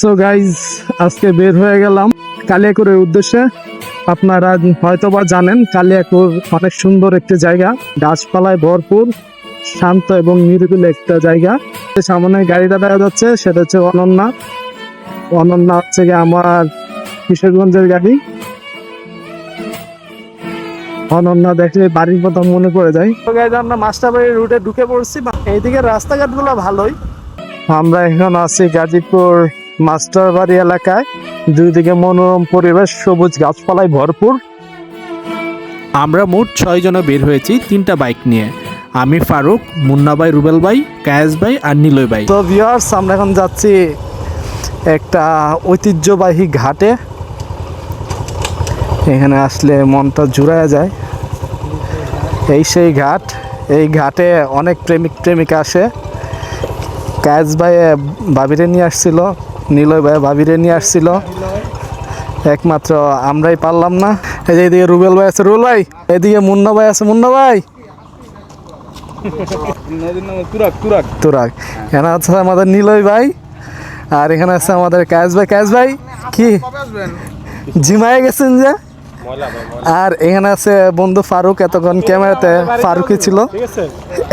So guys আজকে বের হয়ে গেলাম কালিয়াকুরের উদ্দেশ্যে। আপনারা হয়তোবা জানেন কালিয়াকুর অনেক সুন্দর একটি জায়গা। গাছপালায় ভরপুর শান্ত এবং নিরিবিলি একটা জায়গা। সামনে গাড়িটা দেখা যাচ্ছে সেটা হচ্ছে অনন্যা। অনন্যা হচ্ছে গিয়ে আমার কিশোরগঞ্জের গাড়ি। অনন্যা দেখলে বাড়ির কথা মনে পড়ে যায়। তো গাইজ আমরা মাস্টারবাড়ির রুটে ঢুকে পড়ছি এইদিকে রাস্তাঘাটগুলো ভালোই। আমরা এখন আছি গাজীপুর মাস্টার বাড়ি এলাকায় দুই দিকে মনোরম পরিবেশ সবুজ গাছপালায় ভরপুর। আমরা মোট ছয় জনে বের হয়েছি তিনটা বাইক নিয়ে। আমি ফারুক মুন্না ভাই রুবেল ভাই কায়েস ভাই আর নিলয় ভাই। তো ভিউয়ার্স আমরা এখন যাচ্ছি একটা ঐতিহ্যবাহী ঘাটে। এখানে আসলে মনটা জুড়ায় যায়। এই সেই ঘাট এই ঘাটে অনেক প্রেমিক প্রেমিকা আসে। কায়েস ভাই বাবিরে নিয়ে আসছিল। নিলয় ভাই ভাবিরে নিয়ে আসছিল। একমাত্র আমরাই পারলাম না। এই যে এদিকে রুবেল ভাই আছে। রুবেল ভাই, এদিকে মুন্না ভাই আছে। মুন্না ভাই। তুরাক, এখানে আছে আমাদের নিলয় ভাই আর এখানে আছে আমাদের কায়েস ভাই। কায়েস ভাই, কি? জিমায় গেছেন যে? আর এখানে আছে বন্ধু ফারুক, এতক্ষণ ক্যামেরাতে ফারুকই ছিল।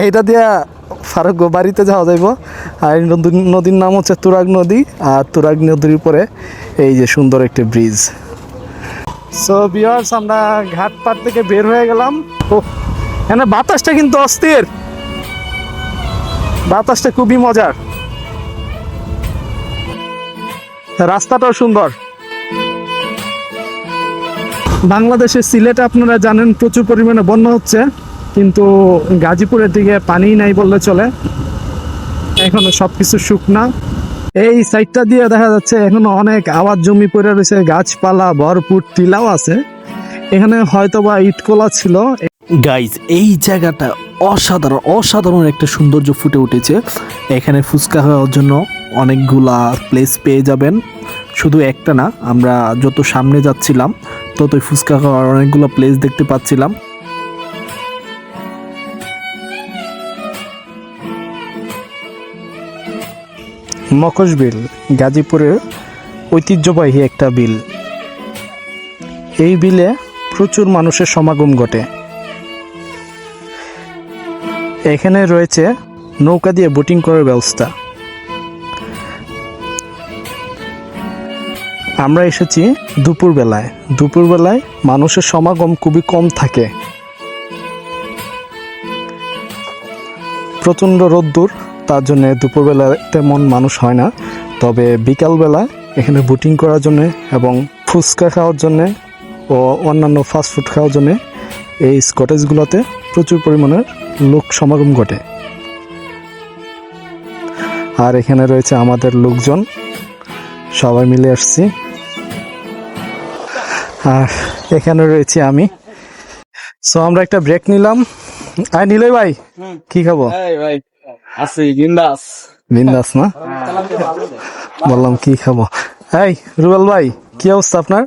এইটা দিয়া ফারুক বাড়িতে যাওয়া যাইব। আর নদী- নদীর নাম হচ্ছে তুরাগ নদী। আর তুরাগ নদীর উপরে এই যে সুন্দর একটি ব্রিজ। সো বিয়ার্স আমরা ঘাট পাট থেকে বের হয়ে গেলাম। ও এখানে বাতাসটা কিন্তু অস্থির। বাতাসটা খুবই মজার। রাস্তাটাও সুন্দর। বাংলাদেশের সিলেটে আপনারা জানেন প্রচুর পরিমাণে বন্যা হচ্ছে। কিন্তু গাজীপুরের দিকে পানি নাই বললে চলে। এখনও সবকিছু শুকনা। এই সাইডটা দিয়ে দেখা যাচ্ছে এখনও অনেক আবাদ জমি পড়ে রয়েছে, গাছপালা, ভরপুর টিলাও আছে। এখানে হয়তোবা ইটকোলা ছিল। গাইজ এই জায়গাটা অসাধারণ অসাধারণ একটা সৌন্দর্য ফুটে উঠেছে। এখানে ফুচকা খাওয়ার জন্য অনেকগুলা প্লেস পেয়ে যাবেন। শুধু একটা না, আমরা যত সামনে যাচ্ছিলাম, ততই ফুচকা খাওয়ার অনেকগুলো প্লেস দেখতে পাচ্ছিলাম। মকশ বিল গাজীপুরের ঐতিহ্যবাহী একটা বিল। এই বিলে প্রচুর মানুষের সমাগম ঘটে। এখানে রয়েছে নৌকা দিয়ে বোটিং করার ব্যবস্থা। আমরা এসেছি দুপুরবেলায়। দুপুরবেলায় মানুষের সমাগম খুবই কম থাকে। প্রচণ্ড রোদ্দুর তার জন্য দুপুরবেলা তেমন মানুষ হয় না। তবে বিকালবেলা এখানে বুটিং করার জন্য এবং ফুচকা খাওয়ার জন্য ও অন্যান্য ফাস্টফুড খাওয়ার জন্য এই স্কটেজগুলোতে প্রচুর পরিমাণের লোক সমাগম ঘটে। আর এখানে রয়েছে আমাদের লোকজন। সবাই মিলে আসছি। আর এখানে রয়েছি আমি। সো আমরা একটা ব্রেক নিলাম। আর নিলয় ভাই কি খাব ভাই। আছি বিন্দাস। বিন্দাস না? বললাম কি খাব? এই রুবেল ভাই কি অবস্থা আপনার?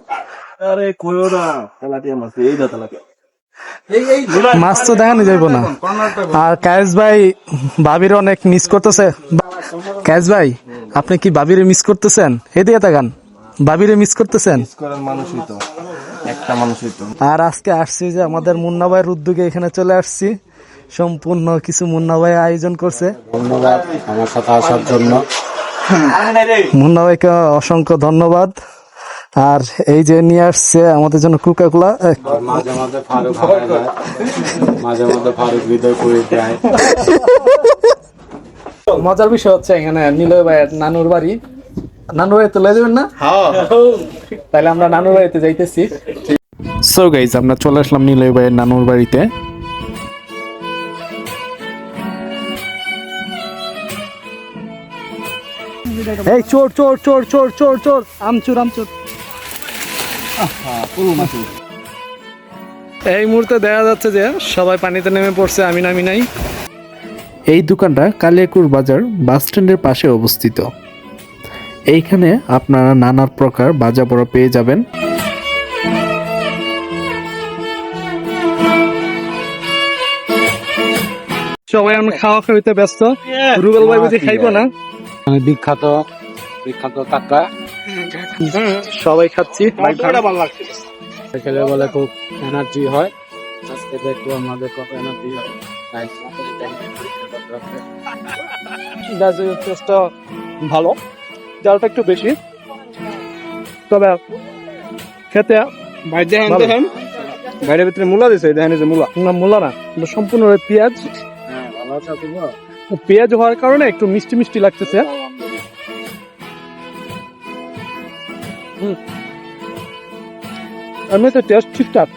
আরে কইও না তেলাপিয়া মাছ এই দা তেলাপিয়া। মাছ তো দেখানো যাইব না। আর কায়েস ভাই ভাবির অনেক মিস করতেছে। কায়েস ভাই আপনি কি ভাবিরে মিস করতেছেন? এদিকে তাকান। ভাবিরে মিস করতেছেন? আর আজকে আসছি যে আমাদের মুন্না ভাইয়ের উদ্যোগে এখানে চলে আসছি। সম্পূর্ণ কিছু মুন্না ভাই আয়োজন করছে। ধন্যবাদ আমার সাথে আসার জন্য। মুন্না ভাইকে অসংখ্য ধন্যবাদ। আর এই যে নিয়ে আসছে আমাদের জন্য কোকা কোলা মাঝে মাঝে ফারুক মাঝে মাঝে ফারুক হৃদয় করে দেয়। মজার বিষয় হচ্ছে এখানে নিলয় ভাইয়ের নানুর বাড়ি। নানুর বাড়িতে লয়ে যাবেন না? তাহলে আমরা নানুর বাড়িতে যাইতেছি। সো গাইজ আমরা চলে আসলাম নিলয় ভাইয়ের নানুর বাড়িতে। এই চোর চোর চোর চোর চোর চোর। আমচুর আমচুর। এই মুহূর্তে দেখা যাচ্ছে যে সবাই পানিতে নেমে পড়ছে আমি নামি নাই। এই দোকানটা কালিয়াকুর বাজার বাস স্ট্যান্ডের পাশে অবস্থিত। এইখানে আপনারা নানা প্রকার বাজা বড় পেয়ে যাবেন। সবাই আমরা খাওয়া খাইতে ব্যস্ত। রুবেল ভাই বুঝি খাইবো না? বিখ্যাত বিখ্যাত কাকা। সবাই খাচ্ছি। খেলে বলে খুব এনার্জি হয়। আজকে দেখব আমাদের কত এনার্জি হয়। টেস্টটা ভালো। জালটা একটু বেশি। তবে খেতে বাইরের ভিতরে মূলা দিছে দেখেন যে মূলা। না মূলা না সম্পূর্ণ পেঁয়াজ। হ্যাঁ ভালো আছে পেঁয়াজ হওয়ার কারণে একটু মিষ্টি মিষ্টি লাগতেছে। এমনিতে টেস্ট ঠিকঠাক।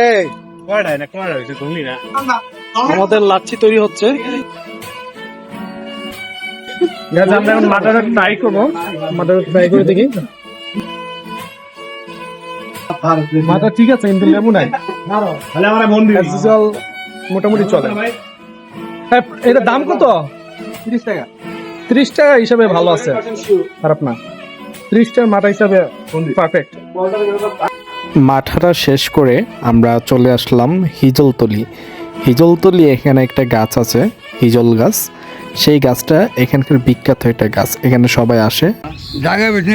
এই। আমাদের লাচ্ছি তৈরি হচ্ছে। আমরা এখন ট্রাই করব। মাটাটা ট্রাই করে দেখি। মাটা ঠিক আছে কিন্তু লেবু নাই। মোটামুটি চলে। হ্যাঁ, এটা দাম কত? তিরিশ টাকা। ত্রিশ টাকা হিসাবে ভালো আছে। খারাপ না। ত্রিশ টাকা মাটা হিসাবে পারফেক্ট মাঠাটা শেষ করে আমরা চলে আসলাম হিজলতলি। হিজলতলি এখানে একটা গাছ আছে হিজল গাছ। সেই গাছটা এখানকার বিখ্যাত একটা গাছ। এখানে সবাই আসে। জায়গা বেশি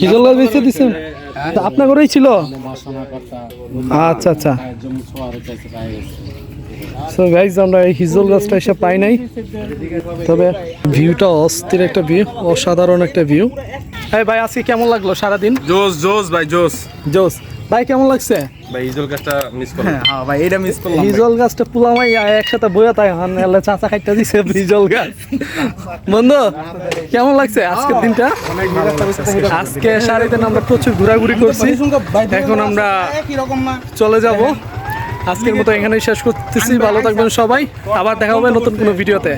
হিজল গাছ বেঁচে দিচ্ছেন আপনার ঘরেই ছিল? আচ্ছা আচ্ছা। সো গাইজ আমরা এই হিজল গাছটা এসে পাই নাই। তবে ভিউটা অস্থির একটা ভিউ অসাধারণ একটা ভিউ। হ্যাঁ ভাই আজকে কেমন লাগল সারাদিন? জোস জোস ভাই জোস জোস ভাই কেমন লাগছে? ভাই ইজল গাছটা মিস করলাম। হ্যাঁ ভাই এটা মিস করলাম। হিজল গাছটা পুলামাই একসাথে বইয়া তাই হান এলে চাচা খাইতে দিছে হিজল গাছ। বন্ধু কেমন লাগছে আজকের দিনটা? আজকে সারাদিন আমরা প্রচুর ঘোরাঘুরি করছি। এখন আমরা চলে যাব। আজকের মতো এখানেই শেষ করতেছি। ভালো থাকবেন সবাই। আবার দেখা হবে নতুন কোনো ভিডিওতে।